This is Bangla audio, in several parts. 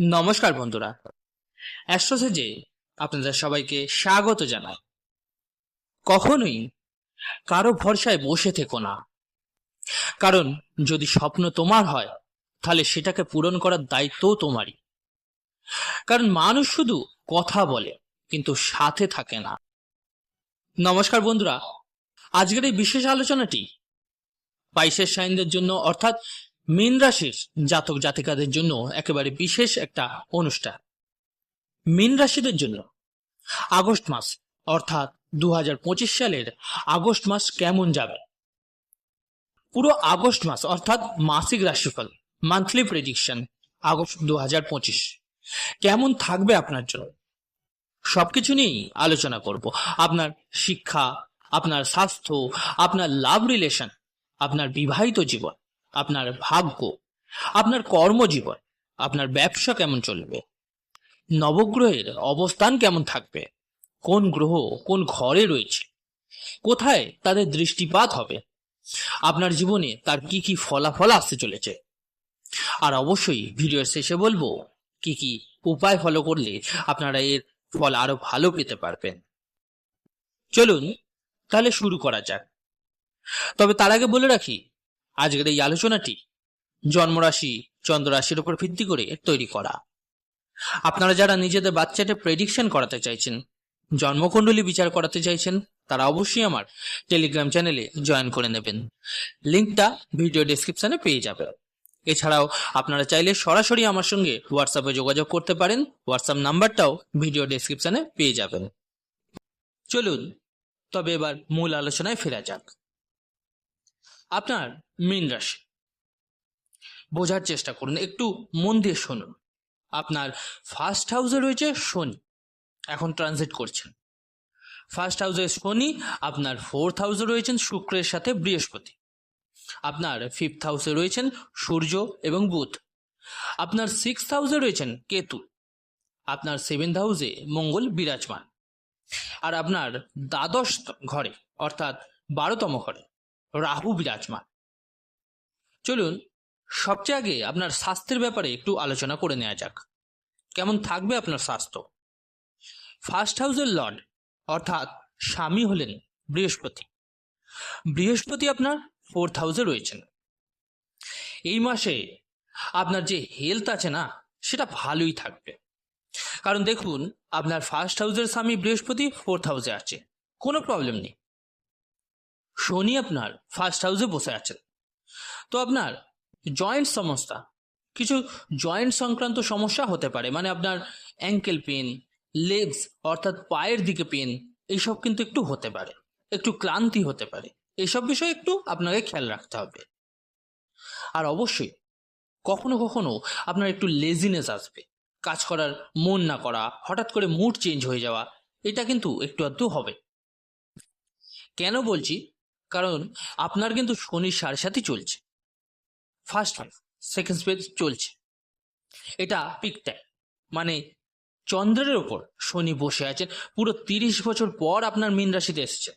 নমস্কার বন্ধুরা। অ্যাস্ট্রোসেজে আপনাদের সবাইকে স্বাগত জানাই। কখনোই কারও ভরসায় বসে থেকো না। কারণ যদি স্বপ্ন তোমার হয়, তাহলে সেটাকে পূরণ করার দায়িত্বও তোমারই। কারণ মানুষ শুধু কথা বলে, কিন্তু সাথে থাকে না। নমস্কার বন্ধুরা, আজকের এই বিশেষ আলোচনাটি বাইশের সাইনদের জন্য, অর্থাৎ মীন রাশির জাতক জাতিকাদের জন্য একেবারে বিশেষ একটা অনুষ্ঠান। মীন রাশিদের জন্য আগস্ট মাস, অর্থাৎ দু হাজার পঁচিশ সালের আগস্ট মাস কেমন যাবে? পুরো আগস্ট মাস, অর্থাৎ মাসিক রাশিফল মান্থলি প্রেডিকশন আগস্ট দু হাজার পঁচিশ। কেমন থাকবে আপনার জন্য? সবকিছু নিয়েই আলোচনা করব। আপনার শিক্ষা, আপনার স্বাস্থ্য, আপনার লাভ রিলেশন আপনার বিবাহিত জীবন। আপনার ভাগ্য, আপনার কর্মজীবন, আপনার ব্যবসা কেমন চলবে, নবগ্রহের অবস্থান কেমন থাকবে, কোন গ্রহ কোন ঘরে রয়েছে, কোথায় তাদের দৃষ্টিপাত হবে, আপনার জীবনে তার কি কি ফলাফল আসতে চলেছে। আর অবশ্যই ভিডিওর শেষে বলব, কি কি উপায় ফলো করলে আপনারা এর ফল আরও ভালো পেতে পারবেন। চলুন, তাহলে শুরু করা যাক। তবে তার আগে বলে রাখি আজকের এই আলোচনাটি জন্মরাশি, চন্দ্ররাশির উপর ভিত্তি করে তৈরি করা। আপনারা যারা নিজেদের বাচ্চাটা প্রেডিকশন করাতে চাইছেন, জন্মকুণ্ডলী বিচার করাতে চাইছেন, তারা অবশ্যই আমার টেলিগ্রাম চ্যানেলে জয়েন করে নেবেন। লিঙ্কটা ভিডিও ডেসক্রিপশনে পেয়ে যাবেন। এছাড়াও আপনারা চাইলে সরাসরি আমার সঙ্গে হোয়াটসঅ্যাপে যোগাযোগ করতে পারেন হোয়াটসঅ্যাপ নাম্বারটাও ভিডিও ডেসক্রিপশনে পেয়ে যাবেন। চলুন, তবে এবার মূল আলোচনায় ফেরা যাক। আপনার মীন রাশি। বোঝার চেষ্টা করুন, একটু মন দিয়ে শুনুন। আপনার ফার্স্ট হাউসে রয়েছে শনি, এখন ট্রানজিট করছেন। ফার্স্ট হাউসে শনি, আপনার ফোর্থ হাউসে রয়েছেন শুক্রের সাথে বৃহস্পতি। আপনার ফিফথ হাউসে রয়েছেন সূর্য এবং বুধ। আপনার সিক্স হাউসে রয়েছেন কেতু। আপনার সেভেন্থ হাউসে মঙ্গল বিরাজমান। আর আপনার দ্বাদশ ঘরে, অর্থাৎ বারোতম ঘরে রাহু বিরাজমান। চলুন, সবচেয়ে আগে আপনার স্বাস্থ্যের ব্যাপারে একটু আলোচনা করে নেওয়া যাক। কেমন থাকবে আপনার স্বাস্থ্য? ফার্স্ট হাউসের লর্ড, অর্থাৎ স্বামী হলেন বৃহস্পতি। বৃহস্পতি আপনার ফোর্থ হাউসে রয়েছেন। এই মাসে আপনার যে হেলথ আছে না, সেটা ভালোই থাকবে। কারণ দেখুন, আপনার ফার্স্ট হাউসের স্বামী বৃহস্পতি ফোর্থ হাউসে আছে, কোনো প্রবলেম নেই। শনি আপনার ফার্স্ট হাউসে বসে আছেন। তো আপনার জয়েন্ট সমস্যা, কিছু জয়েন্ট সংক্রান্ত সমস্যা হতে পারে মানে আপনার অ্যাঙ্কেল পেন লেগস অর্থাৎ পায়ের দিকে পেন এইসব কিন্তু একটু হতে পারে, একটু ক্লান্তি হতে পারে, এইসব বিষয়ে একটু আপনাকে খেয়াল রাখতে হবে। আর অবশ্যই, কখনো কখনো আপনার একটু লেজিনেস আসবে, কাজ করার মন না করা, হঠাৎ করে মুড চেঞ্জ হয়ে যাওয়া, এটা কিন্তু একটু আধটু হবে। কেন বলছি? কারণ আপনার কিন্তু শনির সাড়ে সাথে চলছে। ফার্স্ট ফাইভ সেকেন্ড স্পেজ চলছে। এটা পিক টাইম মানে চন্দ্রের ওপর শনি বসে আছেন, পুরো তিরিশ বছর পর আপনার মীন রাশিতে এসছে।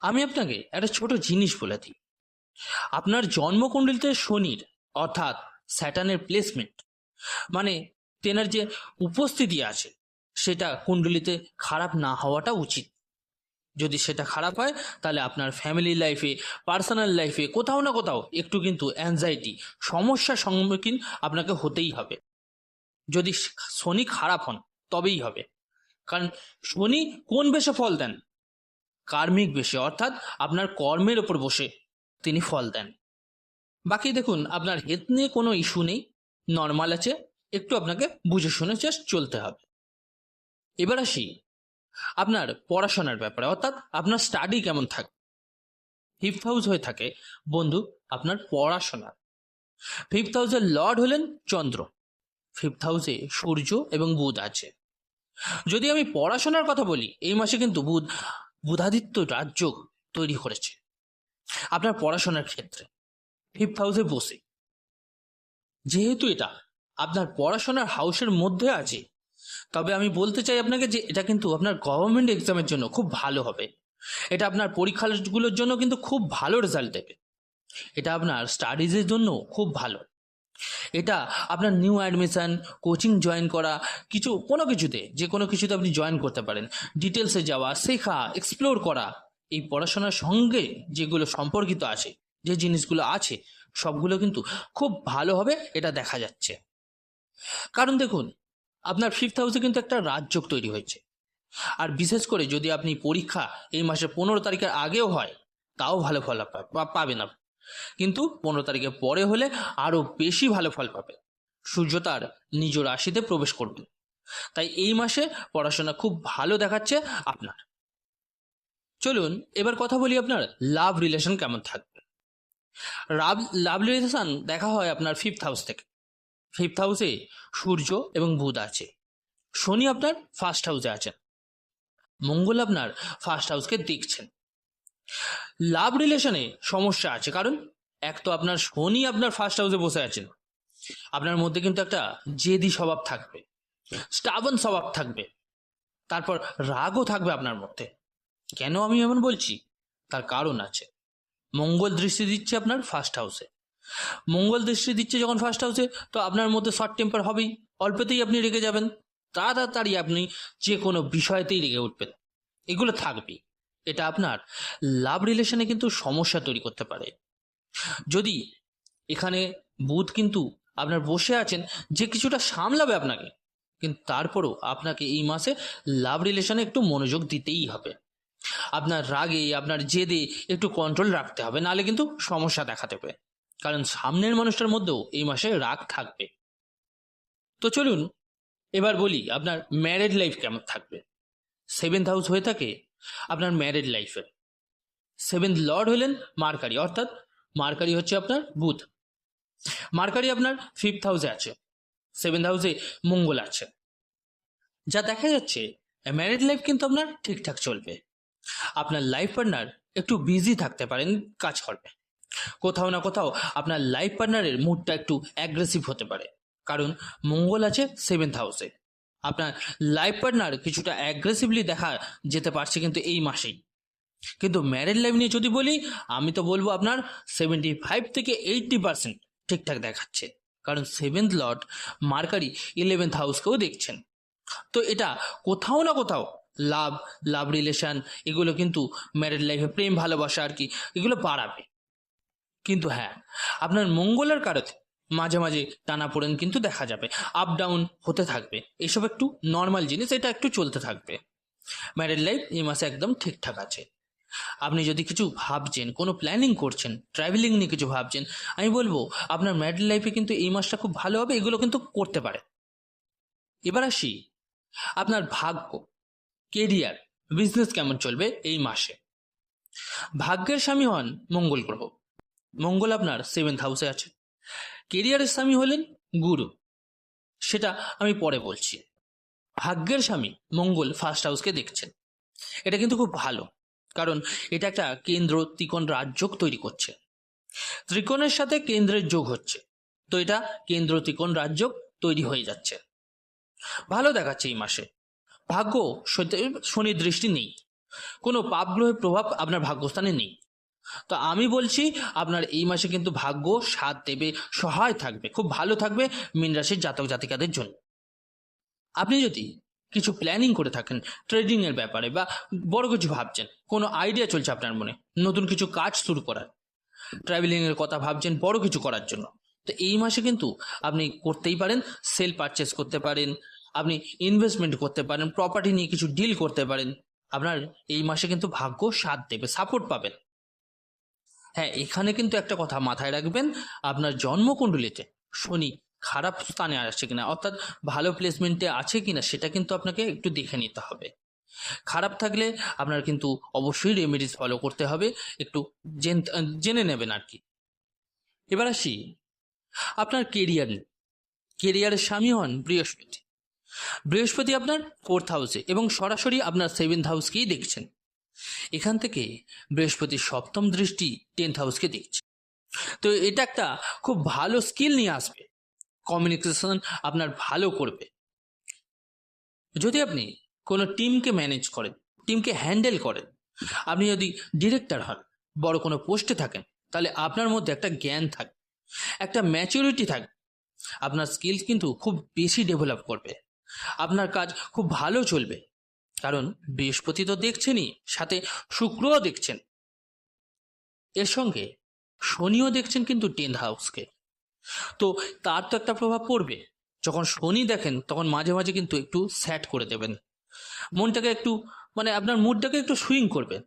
আমি আপনাকে একটা ছোট জিনিস বলে দিই। আপনার জন্মকুণ্ডলিতে শনির, অর্থাৎ স্যাটানের প্লেসমেন্ট মানে তেনার যে উপস্থিতি আছে, সেটা কুণ্ডলিতে খারাপ না হওয়াটা উচিত। যদি সেটা খারাপ হয়, তাহলে আপনার ফ্যামিলি লাইফে পার্সোনাল লাইফে কোথাও না কোথাও একটু কিন্তু অ্যাংজাইটি সমস্যার সম্মুখীন আপনাকে হতেই হবে। যদি শনি খারাপ হন, তবেই হবে। কারণ শনি কোন বেশে ফল দেন? কার্মিক বেশে, অর্থাৎ আপনার কর্মের ওপর বসে তিনি ফল দেন। বাকি দেখুন, আপনার হেলথ নিয়ে কোনো ইস্যু নেই নর্মাল আছে, একটু আপনাকে বুঝে শুনে জাস্ট চলতে হবে। এবার আসি আপনার পড়াশোনার ব্যাপারে, অর্থাৎ আপনার স্টাডি কেমন থাকে ফিফথ হাউস হয়ে থাকে, বন্ধু, আপনার পড়াশোনা ফিফথ হাউসের লর্ড হলেন চন্দ্র। ফিফথ হাউসে সূর্য এবং বুধ আছে। যদি আমি পড়াশোনার কথা বলি, এই মাসে কিন্তু বুধ, বুধাদিত্য রাজ্য তৈরি করেছে, আপনার পড়াশোনার ক্ষেত্রে। ফিফথ হাউসে বসে। যেহেতু এটা আপনার পড়াশোনার হাউসের মধ্যে আছে তবে আমি বলতে চাই আপনাকে যে এটা কিন্তু আপনার গভর্নমেন্ট এক্সামের জন্য খুব ভালো হবে। এটা আপনার পরীক্ষাগুলোর জন্য কিন্তু খুব ভালো রেজাল্ট দেবে। এটা আপনার স্টাডিজের জন্য খুব ভালো। এটা আপনার নিউ অ্যাডমিশন কোচিং জয়েন করা, কিছু, কোনো কিছুতে, যে কোনো কিছুতে আপনি জয়েন করতে পারেন। ডিটেলসে যাওয়া, শেখা এক্সপ্লোর করা, এই পড়াশোনার সঙ্গে যেগুলো সম্পর্কিত আছে, যে জিনিসগুলো আছে, সবগুলো কিন্তু খুব ভালো হবে, এটা দেখা যাচ্ছে। কারণ দেখুন আপনার ফিফথ হাউসে কিন্তু একটা রাজযোগ তৈরি হয়েছে। আর বিশেষ করে যদি আপনি পরীক্ষা এই মাসের পনেরো তারিখের আগেও হয়, তাও ভালো ফল পাবেন আপনি। কিন্তু পনেরো তারিখের পরে হলে আরও বেশি ভালো ফল পাবে সূর্য তার নিজ রাশিতে প্রবেশ করবে। তাই এই মাসে পড়াশোনা খুব ভালো দেখাচ্ছে আপনার। চলুন, এবার কথা বলি আপনার লাভ রিলেশন কেমন থাকবে। লাভ রিলেশন দেখা হয় আপনার ফিফথ হাউস থেকে। ফিফথ হাউসে সূর্য এবং বুধ আছে। শনি আপনার ফার্স্ট হাউসে আছেন। মঙ্গল আপনার ফার্স্ট হাউসকে দেখছেন। লাভ রিলেশনে সমস্যা আছে, কারণ এক তো আপনার শনি আপনার ফার্স্ট হাউসে বসে আছেন। আপনার মধ্যে কিন্তু একটা জেদি স্বভাব থাকবে, স্টাবন স্বভাব থাকবে। তারপর রাগও থাকবে আপনার মধ্যে। কেন আমি এমন বলছি? তার কারণ আছে। মঙ্গল দৃষ্টি দিচ্ছে আপনার ফার্স্ট হাউসে মঙ্গল দৃষ্টি দিচ্ছে যখন ফার্স্ট হাউসে তো আপনার মধ্যে শর্ট টেম্পার হবেই। অল্পতেই আপনি রেগে যাবেন। তাড়াতাড়ি আপনি যে কোনো বিষয়তেই রেগে উঠবেন। এগুলো থাকবেই। এটা আপনার লাভ রিলেশনে কিন্তু সমস্যা তৈরি করতে পারে। যদি এখানে বুধ কিন্তু আপনার বসে আছেন, যে কিছুটা সামলাবে আপনাকে, কিন্তু তারপরও আপনাকে এই মাসে লাভ রিলেশনে একটু মনোযোগ দিতেই হবে। আপনার রাগে, আপনার জেদে একটু কন্ট্রোল রাখতে হবে, নাহলে কিন্তু সমস্যা দেখা দেবে কারণ সামনের মানুষটার মধ্যেও এই মাসে রাগ থাকবে। তো চলুন, এবার বলি আপনার ম্যারেড লাইফ কেমন থাকবে? সেভেন্থ হাউস হয়ে থাকে আপনার ম্যারেড লাইফের সেভেন্থ লর্ড হলেন মার্কারি, অর্থাৎ মার্কারি হচ্ছে আপনার বুধ। মার্কারি আপনার ফিফথ হাউসে আছে সেভেন্থ হাউসে মঙ্গল আছে। যা দেখা যাচ্ছে ম্যারেড লাইফ কিন্তু আপনার ঠিকঠাক চলবে। আপনার লাইফ পার্টনার একটু বিজি থাকতে পারেন, কাজ করবে। কোথাও না কোথাও আপনার লাইফ পার্টনারের মুডটা একটু অ্যাগ্রেসিভ হতে পারে। কারণ মঙ্গল আছে সেভেন্থ হাউসে আপনার লাইফ পার্টনার কিছুটা অ্যাগ্রেসিভলি দেখা যেতে পারছে কিন্তু এই মাসেই। কিন্তু ম্যারেড লাইফ নিয়ে যদি বলি, আমি তো বলব আপনার সেভেন্টি ফাইভ থেকে এইটটি পার্সেন্ট ঠিকঠাক দেখাচ্ছে। কারণ সেভেন্থ লর্ড মার্কারি ইলেভেন্থ হাউসকেও দেখছেন। তো এটা কোথাও না কোথাও লাভ লাভ রিলেশন এগুলো কিন্তু ম্যারেড লাইফে প্রেম, ভালোবাসা আর কি, এগুলো বাড়াবে। কিন্তু হ্যাঁ আপনার মঙ্গলের কারণে মাঝে মাঝে টানা পড়েন কিন্তু দেখা যাবে আপ ডাউন হতে থাকবে। এসব একটু নর্মাল জিনিস, এটা একটু চলতে থাকবে। ম্যারেড লাইফ এই মাসে একদম ঠিকঠাক আছে। আপনি যদি কিছু ভাবছেন, কোনো প্ল্যানিং করছেন ট্রাভেলিং নিয়ে কিছু ভাবছেন, আমি বলব, আপনার ম্যারিড লাইফে কিন্তু এই মাসটা খুব ভালো হবে, এগুলো কিন্তু করতে পারে। এবার আসি, আপনার ভাগ্য কেরিয়ার বিজনেস কেমন চলবে এই মাসে? ভাগ্যের স্বামী হন মঙ্গল গ্রহ। মঙ্গল আপনার সেভেন্থ হাউসে আছে কেরিয়ারের স্বামী হলেন গুরু। সেটা আমি পরে বলছি। ভাগ্যের স্বামী মঙ্গল ফার্স্ট হাউসকে দেখছেন। এটা কিন্তু খুব ভালো, কারণ এটা একটা কেন্দ্র, ত্রিকোণ রাজযোগ তৈরি করছে। ত্রিকোণের সাথে কেন্দ্রের যোগ হচ্ছে, তো এটা কেন্দ্র, ত্রিকোণ রাজযোগ তৈরি হয়ে যাচ্ছে। ভালো দেখাচ্ছে এই মাসে। ভাগ্য শনির দৃষ্টি নেই। কোনো পাপ প্রভাব আপনার ভাগ্যস্থানে নেই। তো আমি বলছি, আপনার এই মাসে কিন্তু ভাগ্য সাথ দেবে, সহায় থাকবে, খুব ভালো থাকবে মীন রাশির জাতক জাতিকাদের জন্য। আপনি যদি কিছু প্ল্যানিং করে থাকেন ট্রেডিং এর ব্যাপারে বা বড় কিছু ভাবছেন, কোনো আইডিয়া চলছে আপনার মনে, নতুন কিছু কাজ শুরু করার ট্রাভেলিং এর কথা ভাবছেন, বড় কিছু করার জন্য, তো এই মাসে কিন্তু আপনি করতেই পারেন সেল পারচেস করতে পারেন, আপনি ইনভেস্টমেন্ট করতে পারেন প্রপার্টি নিয়ে কিছু ডিল করতে পারেন, আপনার এই মাসে কিন্তু ভাগ্য সাথ দেবে সাপোর্ট পাবেন। হ্যাঁ এখানে কিন্তু একটা কথা মাথায় রাখবেন, আপনার জন্মকুণ্ডলিতে শনি খারাপ স্থানে আসছে কিনা, অর্থাৎ ভালো প্লেসমেন্টে আছে কিনা, সেটা কিন্তু আপনাকে একটু দেখে নিতে হবে। খারাপ থাকলে আপনার কিন্তু অবশ্যই রেমেডিস ফলো করতে হবে, একটু জেন- নেবেন আর কি। এবার আসি, আপনার কেরিয়ার কেরিয়ারের স্বামী হন বৃহস্পতি। বৃহস্পতি আপনার ফোর্থ হাউসে এবং সরাসরি আপনার সেভেন্থ হাউসকেই দেখছেন। এখান থেকে বৃহস্পতির সপ্তম দৃষ্টি টেন্থ হাউসকে দেখছে। তো এটা একটা খুব ভালো স্কিল নিয়ে আসবে। কমিউনিকেশন আপনার ভালো করবে। যদি আপনি কোনো টিমকে ম্যানেজ করেন, টিমকে হ্যান্ডেল করেন, আপনি যদি ডিরেক্টর হন, বড় কোনো পোস্টে থাকেন, তাহলে আপনার মধ্যে একটা জ্ঞান থাকবে, একটা ম্যাচুরিটি থাকবে। আপনার স্কিলস কিন্তু খুব বেশি ডেভেলপ করবে। আপনার কাজ খুব ভালো চলবে। কারণ বৃহস্পতি তো দেখছেনই, সাথে শুক্রও দেখছেন। এর সঙ্গে শনিও দেখছেন কিন্তু টেন্থ হাউসকে। তো তার তো একটা প্রভাব পড়বে। যখন শনি দেখেন, তখন মাঝে মাঝে কিন্তু একটু স্যাট করে দেবেন। মনটাকে একটু মানে আপনার মুডটাকে একটু সুইং করবে।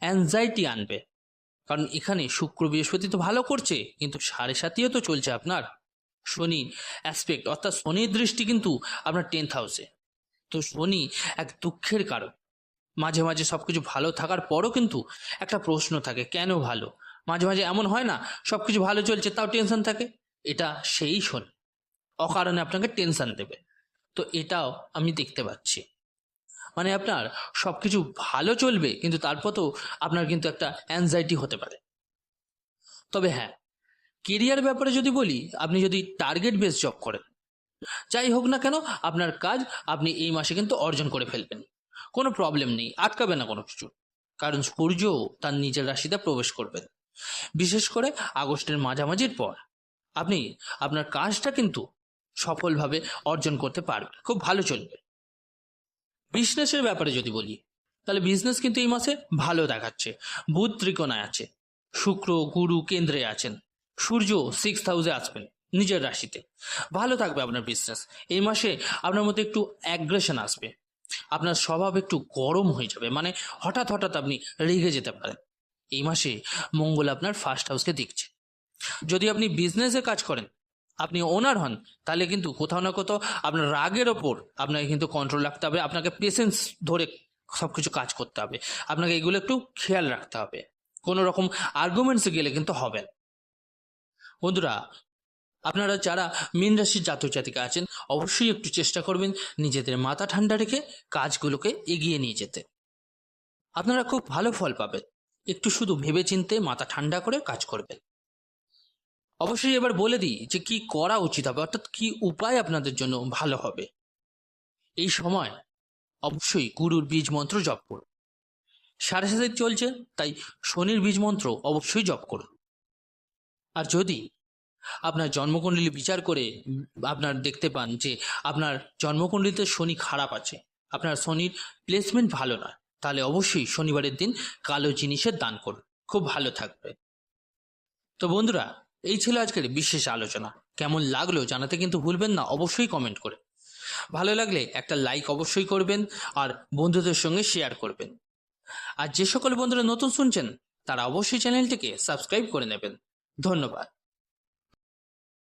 অ্যাংজাইটি আনবে। কারণ এখানে শুক্র বৃহস্পতি তো ভালো করছে, কিন্তু সাড়ে সাতিও তো চলছে আপনার। শনি অ্যাসপেক্ট, অর্থাৎ শনির দৃষ্টি কিন্তু আপনার টেন্থ হাউসে। তো শনি, এক দুঃখের কারণ। মাঝে মাঝে সব কিছু ভালো থাকার পরও কিন্তু একটা প্রশ্ন থাকে, কেন ভালো? মাঝে মাঝে এমন হয় না সব কিছু ভালো চলছে, তাও টেনশন থাকে। এটা সেই শনি, অকারণে আপনাকে টেনশন দেবে। তো এটাও আমি দেখতে পাচ্ছি। মানে আপনার সব কিছু ভালো চলবে, কিন্তু তারপর তো আপনার কিন্তু একটা অ্যাংজাইটি হতে পারে। তবে হ্যাঁ কেরিয়ার ব্যাপারে যদি বলি, আপনি যদি টার্গেট বেস জব করেন যাই হোক না কেন, আপনার কাজ আপনি এই মাসে কিন্তু অর্জন করে ফেলবেন। কোনো প্রবলেম নেই, আটকাবে না কোনো কিছু। কারণ সূর্য তার নিজের রাশিতে প্রবেশ করবেন। বিশেষ করে আগস্টের মাঝামাঝির পর। আপনি, আপনার কাজটা কিন্তু সফলভাবে অর্জন করতে পারবেন, খুব ভালো চলবে। বিজনেসের ব্যাপারে যদি বলি, তাহলে বিজনেস কিন্তু এই মাসে ভালো দেখাচ্ছে। বুধ ত্রিকোণায় আছে। শুক্র, গুরু কেন্দ্রে আছেন। সূর্য সিক্স হাউসে আসবেন। নিজের রাশিতে। ভালো থাকবে আপনার বিজনেস এই মাসে আপনার মধ্যে একটু অ্যাগ্রেশন আসবে। আপনার স্বভাব একটু গরম হয়ে যাবে। মানে হঠাৎ হঠাৎ আপনি রেগে যেতে পারেন। এই মাসে মঙ্গল আপনার ফার্স্ট হাউসকে দেখছে। যদি আপনি বিজনেসে কাজ করেন, আপনি ওনার হন, তাহলে কিন্তু কোথাও না কোথাও আপনার রাগের ওপর আপনাকে কিন্তু কন্ট্রোল রাখতে হবে। আপনাকে পেশেন্স ধরে সব কিছু কাজ করতে হবে। আপনাকে এগুলো একটু খেয়াল রাখতে হবে। কোনো রকম আর্গুমেন্টসে গেলে কিন্তু হবে না। বন্ধুরা আপনারা যারা মীন রাশির জাতক জাতিকা আছেন, অবশ্যই একটু চেষ্টা করবেন নিজেদের মাথা ঠান্ডা রেখে কাজগুলোকে এগিয়ে নিয়ে যেতে। আপনারা খুব ভালো ফল পাবেন। একটু শুধু ভেবেচিন্তে মাথা ঠান্ডা করে কাজ করবেন। অবশ্যই এবার বলে দিই যে কি করা উচিত হবে, অর্থাৎ কি উপায় আপনাদের জন্য ভালো হবে। এই সময় অবশ্যই গুরুর বীজ মন্ত্র জপ করুন। সাড়ে সাথে চলছে, তাই শনির বীজ মন্ত্র অবশ্যই জপ করুন। আর যদি আপনার জন্মকুণ্ডলী বিচার করে আপনার দেখতে পান যে আপনার জন্মকুণ্ডলিতে শনি খারাপ আছে। আপনার শনির প্লেসমেন্ট ভালো না। তাহলে অবশ্যই শনিবারের দিন কালো জিনিসের দান করুন। খুব ভালো থাকবে। তো বন্ধুরা, এই ছিল আজকের বিশেষ আলোচনা। কেমন লাগল জানাতে কিন্তু ভুলবেন না, অবশ্যই কমেন্ট করে। ভালো লাগলে একটা লাইক অবশ্যই করবেন আর বন্ধুদের সঙ্গে শেয়ার করবেন। আর যে সকল বন্ধুরা নতুন শুনছেন, তারা অবশ্যই চ্যানেলটিকে সাবস্ক্রাইব করে নেবেন। ধন্যবাদ।